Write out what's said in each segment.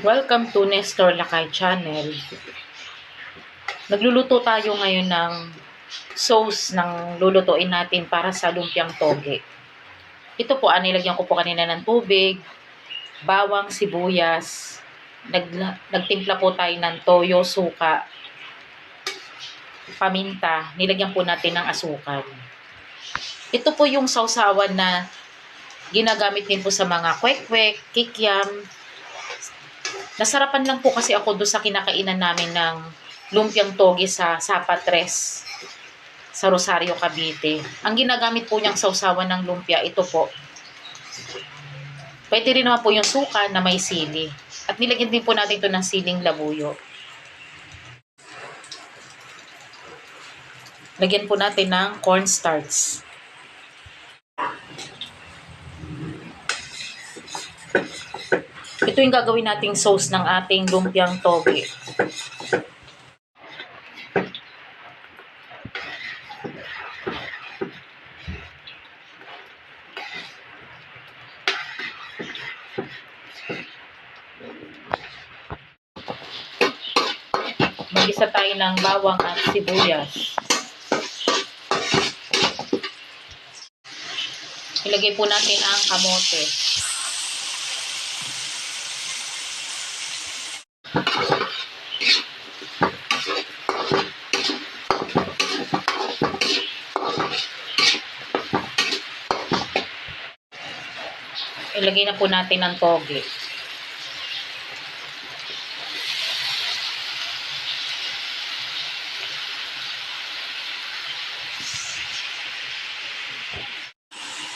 Welcome to Nestor Lakay Channel. Nagluluto tayo ngayon ng sauce ng lulutuin natin para sa lumpiang toge. Ito po, ah, nilagyan ko po kanina ng tubig, bawang, sibuyas, nag, nagtimpla po tayo ng toyo, suka, paminta, nilagyan po natin ng asukal. Ito po yung sausawan na ginagamit din po sa mga kwek-kwek, kikiam, Nasarapan lang po kasi ako doon sa kinakainan namin ng lumpiang toge sa Sapatres sa Rosario, Cavite. Ang ginagamit po niyang sausawan ng lumpia, ito po. Pwede rin naman po yung suka na may sili. At nilagyan din po natin ito ng siling labuyo. Lagyan po natin ng cornstarch. Ito yung gagawin nating sauce ng ating lumpiang toge. Mag-isa tayo ng bawang at sibuyas. Ilagay po natin ang kamote. Ilagay na po natin ang toge.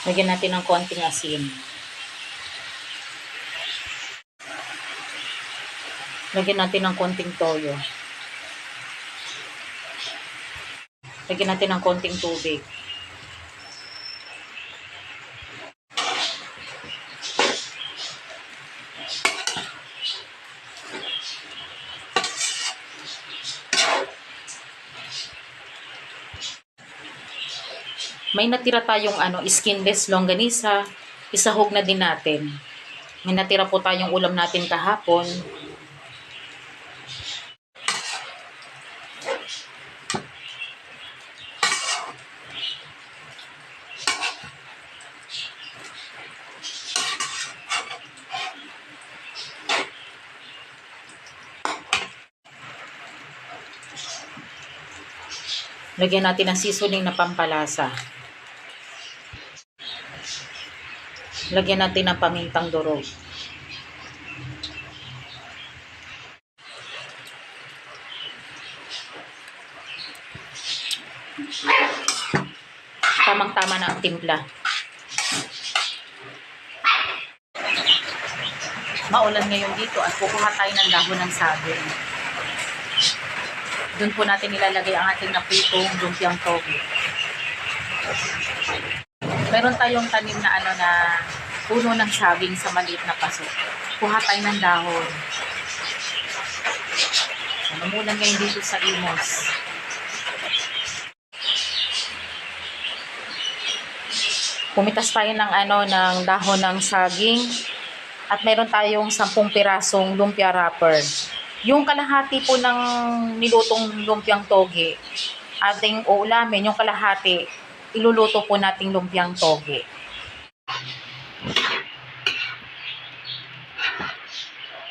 Lagyan natin ng konting asin. Lagyan natin ng konting toyo. Lagyan natin ng konting tubig. May natira tayong ano, skinless longganisa. Isahog na din natin. May natira po tayong ulam natin kahapon. Lagyan natin ng seasoning na pampalasa. Lagyan natin ng pamintang durog. Tamang-tama na ang timpla. Maulan ngayon dito at kukuha tayo ng dahon ng saging. Doon po natin ilalagay ang ating napritong lumpiang toge. Meron tayong tanim na ano na puno ng saging sa maliit na paso. Kuha tayo ng dahon. Namulan ngayon dito sa Imos. Pumitas tayo ng ano ng dahon ng saging at meron tayong 10 pirasong lumpia wrapper. Yung kalahati po ng nilutong lumpiang toge, ating uulamin, yung kalahati, iluluto po nating lumpiang toge.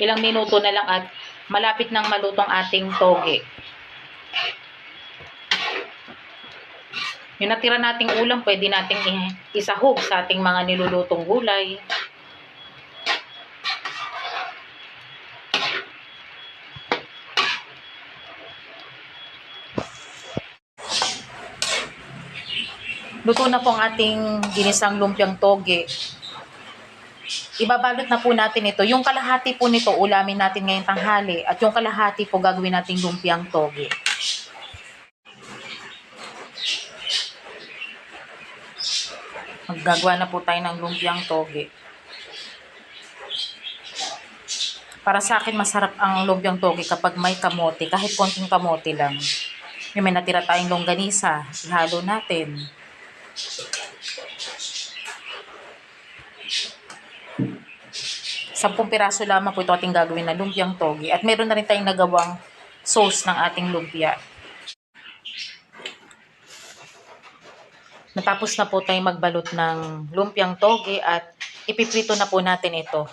Ilang minuto na lang at malapit nang malutong ating toge. Yung natira nating ulam, pwede nating isahog sa ating mga nilulutong gulay. Luto na po ang ating ginisang lumpiang toge. Ibabalot na po natin ito. Yung kalahati po nito, ulamin natin ngayong tanghali. At yung kalahati po gagawin nating lumpiang toge. Maggagawa na po tayo ng lumpiang toge. Para sa akin, masarap ang lumpiang toge kapag may kamote. Kahit konting kamote lang. Yung may natira tayong longganisa, ihalo natin. Sampung piraso lamang po ito ating gagawin na lumpiang togi. At meron na rin tayong nagawang sauce ng ating lumpia. Natapos na po tayong magbalot ng lumpiang toge at ipiprito na po natin ito.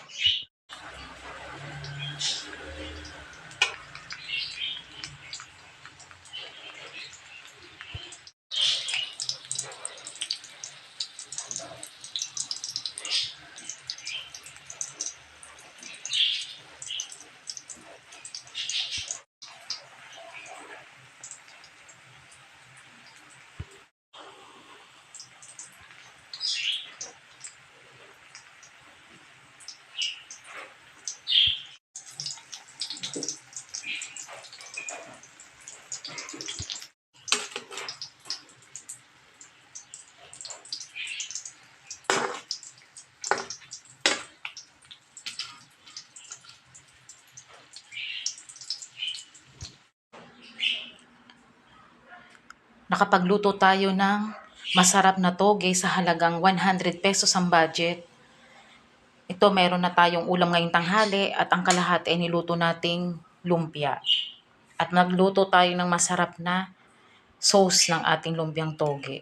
Nakapagluto tayo ng masarap na toge sa halagang 100 pesos ang budget. Ito meron na tayong ulam ngayong tanghali at ang kalahati ay niluto nating lumpia. At nagluto tayo ng masarap na sauce ng ating lumpiang toge.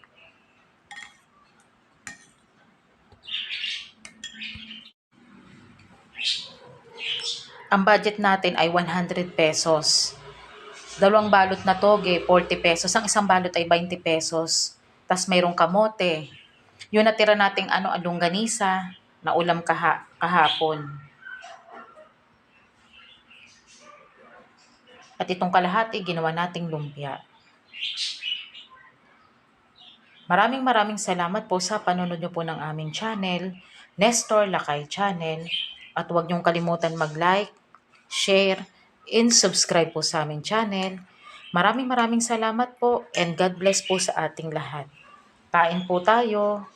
Ang budget natin ay 100 pesos. Dalawang balot na toge, 40 pesos. Ang isang balot ay 20 pesos. Tapos mayroong kamote. Yung natira nating ano, alongganisa na ulam kaha, kahapon. At itong kalahati, ginawa nating lumpia. Maraming maraming salamat po sa panonood nyo po ng aming channel, Nestor Lakay Channel. At huwag niyong kalimutan mag-like, share, and subscribe po sa aming channel. Maraming maraming salamat po and God bless po sa ating lahat. Kain po tayo.